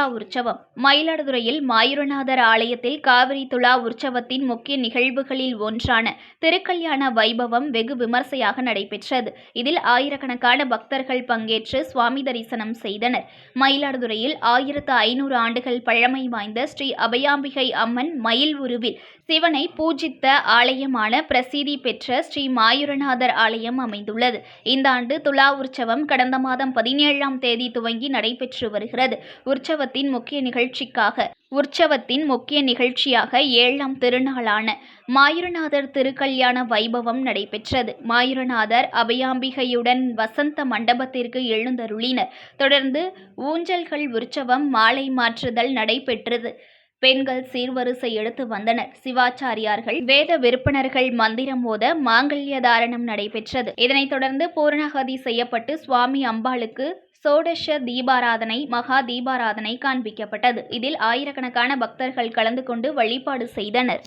துலா உற்சவம். மயிலாடுதுறையில் மாயூரநாதர் ஆலயத்தில் காவிரி துலா உற்சவத்தின் முக்கிய நிகழ்வுகளில் ஒன்றான திருக்கல்யாண வைபவம் வெகு விமர்சையாக நடைபெற்றது. இதில் ஆயிரக்கணக்கான பக்தர்கள் பங்கேற்று சுவாமி தரிசனம் செய்தனர். மயிலாடுதுறையில் ஆயிரத்து ஐநூறு ஆண்டுகள் பழமை வாய்ந்த ஸ்ரீ அபயாம்பிகை அம்மன் மயில் உருவில் சிவனை பூஜித்த ஆலயமான பிரசித்தி பெற்ற ஸ்ரீ மாயூரநாதர் ஆலயம் அமைந்துள்ளது. இந்த ஆண்டு துலா உற்சவம் கடந்த மாதம் பதினேழாம் தேதி துவங்கி நடைபெற்று வருகிறது. உற்சவத்தில் உற்சவத்தின் முக்கிய நிகழ்ச்சிக்காக உற்சவத்தின் முக்கிய நிகழ்ச்சியாக ஏழாம் திருநாளான மாயூரநாதர் திருக்கல்யாண வைபவம் நடைபெற்றது. மாயூரநாதர் அபயாம்பிகையுடன் வசந்த மண்டபத்திற்கு எழுந்தருளினர். தொடர்ந்து ஊஞ்சல்கள் உற்சவம் மாலை மாற்றுதல் நடைபெற்றது. பெண்கள் சீர்வரிசை எடுத்து வந்தனர். சிவாச்சாரியார்கள் வேத விற்பனர்கள் மந்திரம் மோத மாங்கல்ய தாரணம் நடைபெற்றது. இதனைத் தொடர்ந்து பூரணாகதி செய்யப்பட்டு சுவாமி அம்பாளுக்கு சோடஷ தீபாராதனை மகா தீபாராதனை காண்பிக்கப்பட்டது. இதில் ஆயிரக்கணக்கான பக்தர்கள் கலந்து கொண்டு வழிபாடு செய்தனர்.